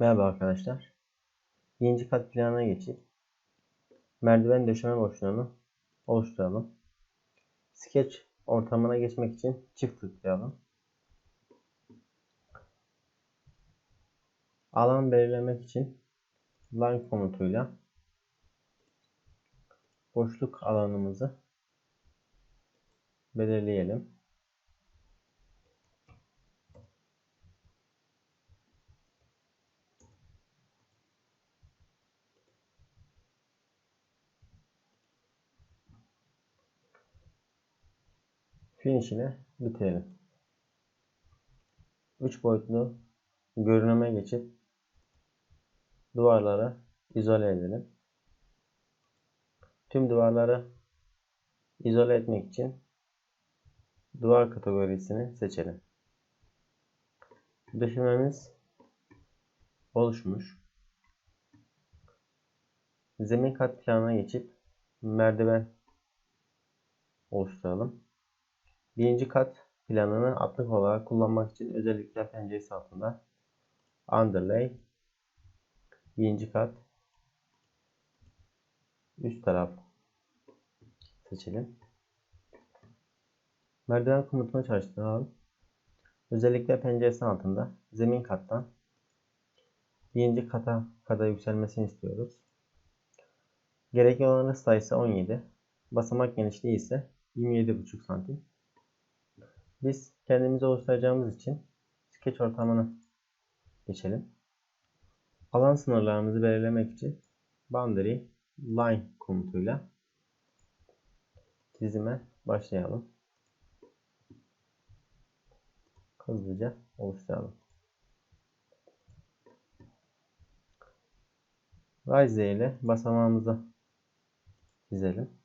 Merhaba arkadaşlar. Birinci kat planına geçip merdiven döşeme boşluğunu oluşturalım. Sketch ortamına geçmek için çift tıklayalım. Alan belirlemek için line komutuyla boşluk alanımızı belirleyelim. Finish ile bitirelim. 3 boyutlu görünüme geçip duvarları izole edelim. Tüm duvarları izole etmek için duvar kategorisini seçelim. Döşememiz oluşmuş. Zemin kat geçip merdiven oluşturalım. Birinci kat planını atlık olarak kullanmak için özellikler penceresi altında underlay birinci kat üst taraf seçelim. Merdiven komutunu çalıştıralım. Özellikler penceresi altında zemin kattan birinci kata kadar yükselmesini istiyoruz. Gerekli olan sayısı 17. Basamak genişliği ise 27,5 santim. Biz kendimizi oluşturacağımız için sketch ortamına geçelim. Alan sınırlarımızı belirlemek için boundary line komutuyla çizime başlayalım. Hızlıca oluşturalım. Rise ile basamağımızı çizelim.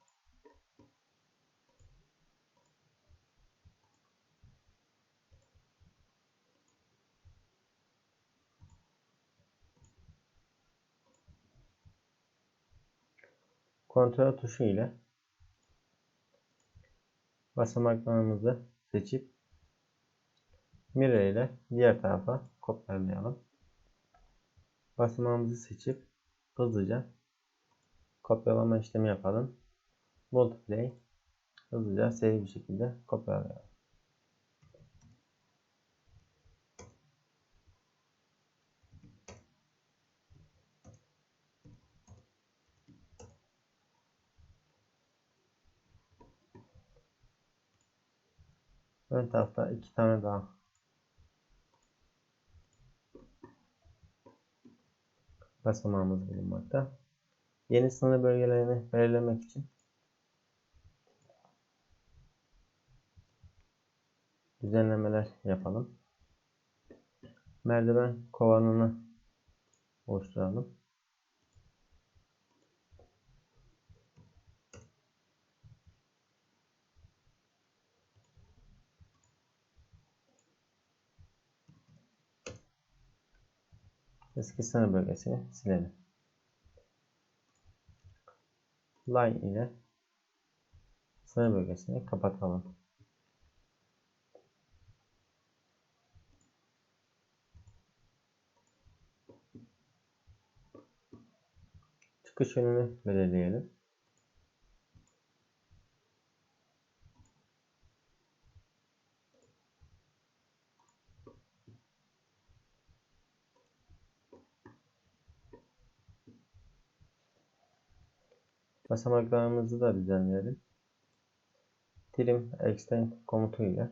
Kontrol tuşu ile basamaklarımızı seçip mirror ile diğer tarafa kopyalayalım. Basamağımızı seçip hızlıca kopyalama işlemi yapalım. Multiply hızlıca seri bir şekilde kopyalayalım. Ön tarafta iki tane daha basamağımız bulunmakta. Yeni sınır bölgelerini belirlemek için düzenlemeler yapalım. Merdiven kovanını oluşturalım. Eski sınır bölgesini silelim. Line ile sınır bölgesini kapatalım. Çıkış yönünü belirleyelim. Basamaklarımızı da düzenleyelim. Trim extend komutu ile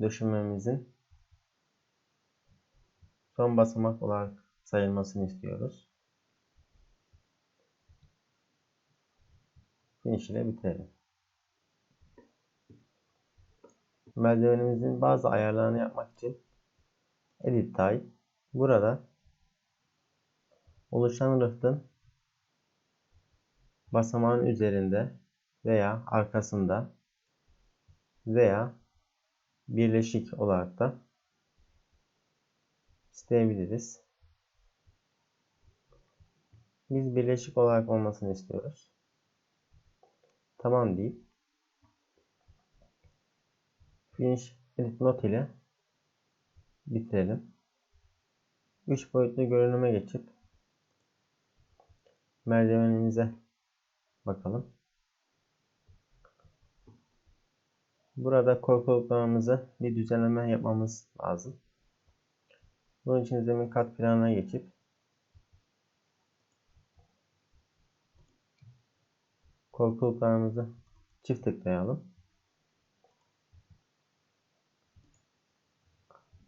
döşememizin son basamak olarak sayılmasını istiyoruz. Finish ile bitirelim. Merdivenimizin bazı ayarlarını yapmak için Edit Type burada oluşan rıhtın basamağın üzerinde veya arkasında veya birleşik olarak da isteyebiliriz. Biz birleşik olarak olmasını istiyoruz. Tamam deyip finish edit note ile bitirelim. 3 boyutlu görünüme geçip merdivenimize bakalım. Burada korkuluklarımızı bir düzenleme yapmamız lazım. Bunun için zemin kat planına geçip korkuluklarımızı çift tıklayalım.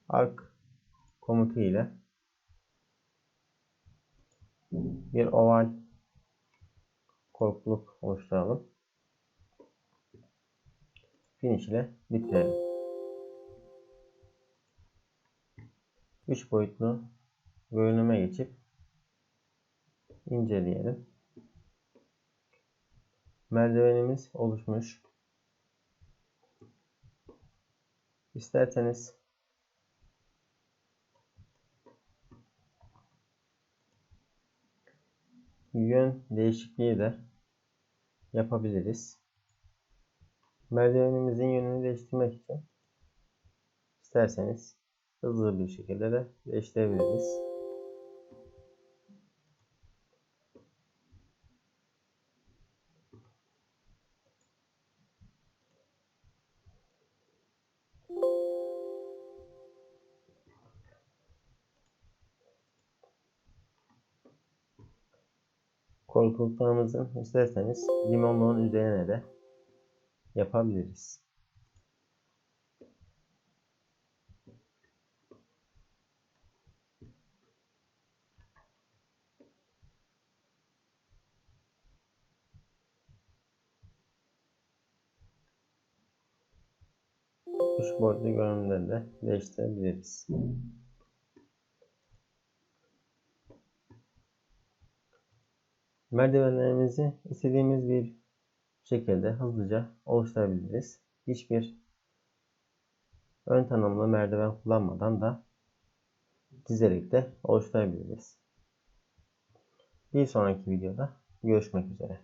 Ark komutu ile bir oval korkuluk oluşturalım. Finish ile bitirelim. 3 boyutlu görünüme geçip inceleyelim. Merdivenimiz oluşmuş. İsterseniz yön değişikliği de yapabiliriz. Merdivenimizin yönünü değiştirmek için isterseniz hızlı bir şekilde de değiştirebiliriz. Korkuluklarımızın isterseniz limonluğun üzerine de yapabiliriz. Kuş boyutlu görünümleri de değiştirebiliriz. Merdivenlerimizi istediğimiz bir şekilde hızlıca oluşturabiliriz. Hiçbir ön tanımlı merdiven kullanmadan da dizerek de oluşturabiliriz. Bir sonraki videoda görüşmek üzere.